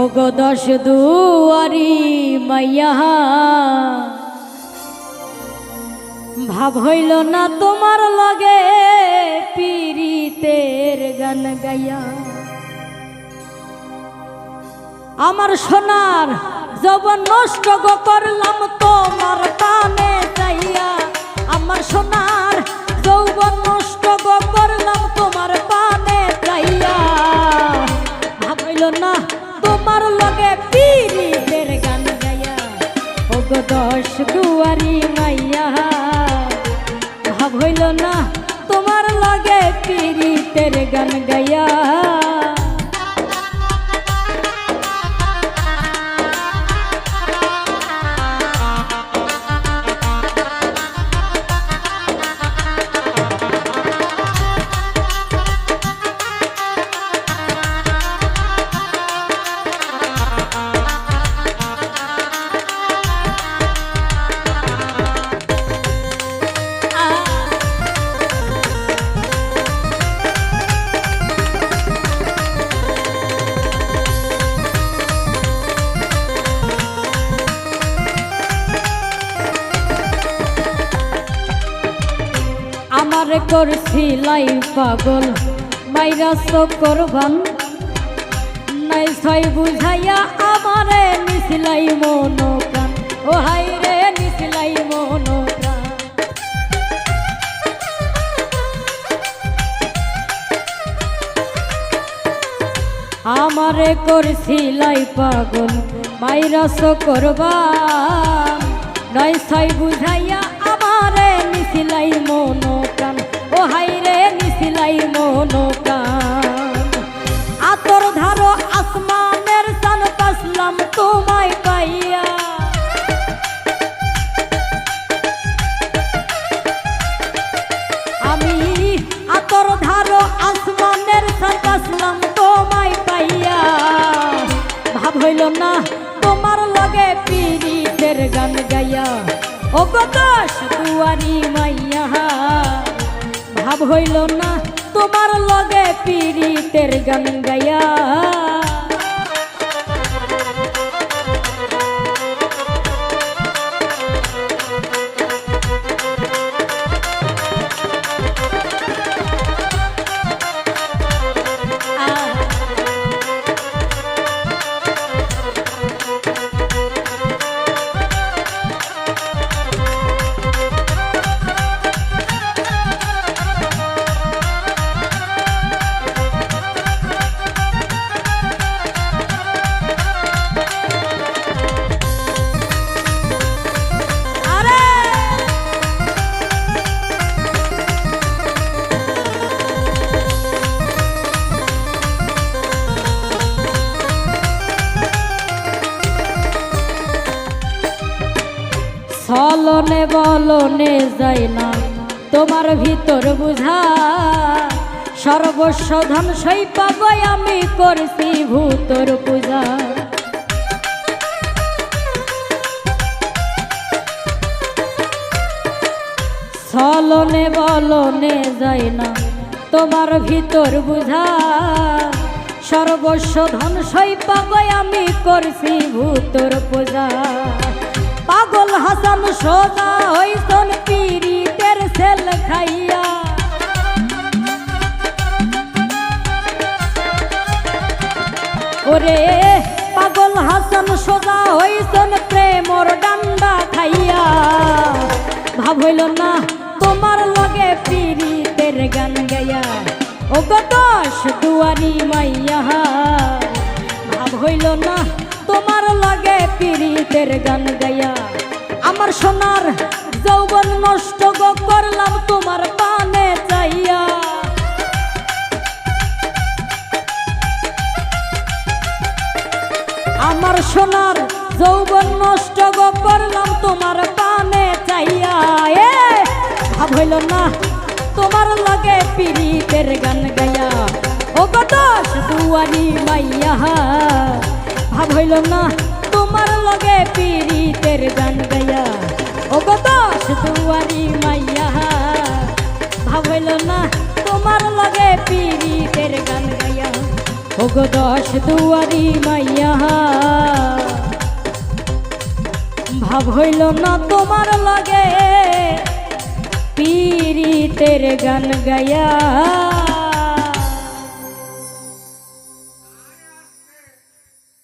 ওগো দশ দুয়ারি মাইয়া। ভাব হইল না তোমার লগে পীড়িতের গান গাইয়া। আমার সোনার যৌবন নষ্ট গো করলাম তোমার কানে চাইয়া। আমার সোনার যৌবন নষ্ট গো করলাম তোমার পানে চাইয়া। ভাবইল না দশ দুয়ারি মাইয়া। ভাব হইল না তোমার লগে পীড়িতের গান গাইয়া। আমার করছিলাই পাগল, মাইরা করবান নাই ছয় বুঝাইয়া আমারে নিছিলাই মন প্রাণ ও হাই রে নিছিলাই মন আমারে করছিলাই পাগল, মাইরা করবান নয় ছয় বুঝাইয়া নিছিলাই মন প্রাণ। ও হাই রে নিছিলাই মন আতর ধারো আসমানের সান পাসলাম তোমায় পাইয়া। আমি আতর ধারো আসমানের সান পাসলাম তোমায় পাইয়া। ভাব হইল না ও দশ দুয়ারি মাইয়া ভাব হইল না তোমার লগে পীড়িতের গান গাইয়া। ছলনে বলনে যায় না। তোমার ভিতর বুঝা, সর্বস্ব ধন সই পাবই আমি করছি ভূতর পূজা। ছলনে বলনে যায় না, তোমার ভিতর বুঝা, সর্বস্ব ধন সই পাবই আমি করছি ভূতর পূজা। হাসান সোজা হইসন পীড়িতের সেল খাইয়া। ওরে পাগল হাসান সোজা হইসন প্রেমর ডান্ডা খাইয়া। ভাব হইল না, তোমার লগে পীড়িতের গান গাইয়া। ও গো দশ দুয়ারি মাইয়া। ভাব হইল না, তোমার লগে পীড়িতের গান গাইয়া। আমার সোনার যৌবন নষ্ট করলাম তোমার পানে চাইয়া। আমার সোনার যৌবন নষ্ট করলাম তোমার পানে চাইয়া। এ, ভাব হইল না, তোমার লগে পীড়িতের গান গাইয়া। ও গো দশ দুয়ারি মাইয়া। ভাব হইল না তোমার লগে পীড়িতের গান গাইয়া। ও গো দুয়ারি মাইয়া। ভাবল না, তোমার লগে পীড়িতের গান গাইয়া। ও গো দশ দুয়ারি মাইয়া। ভাব হইল না, তোমার লাগে পীড়িতের গান গায়া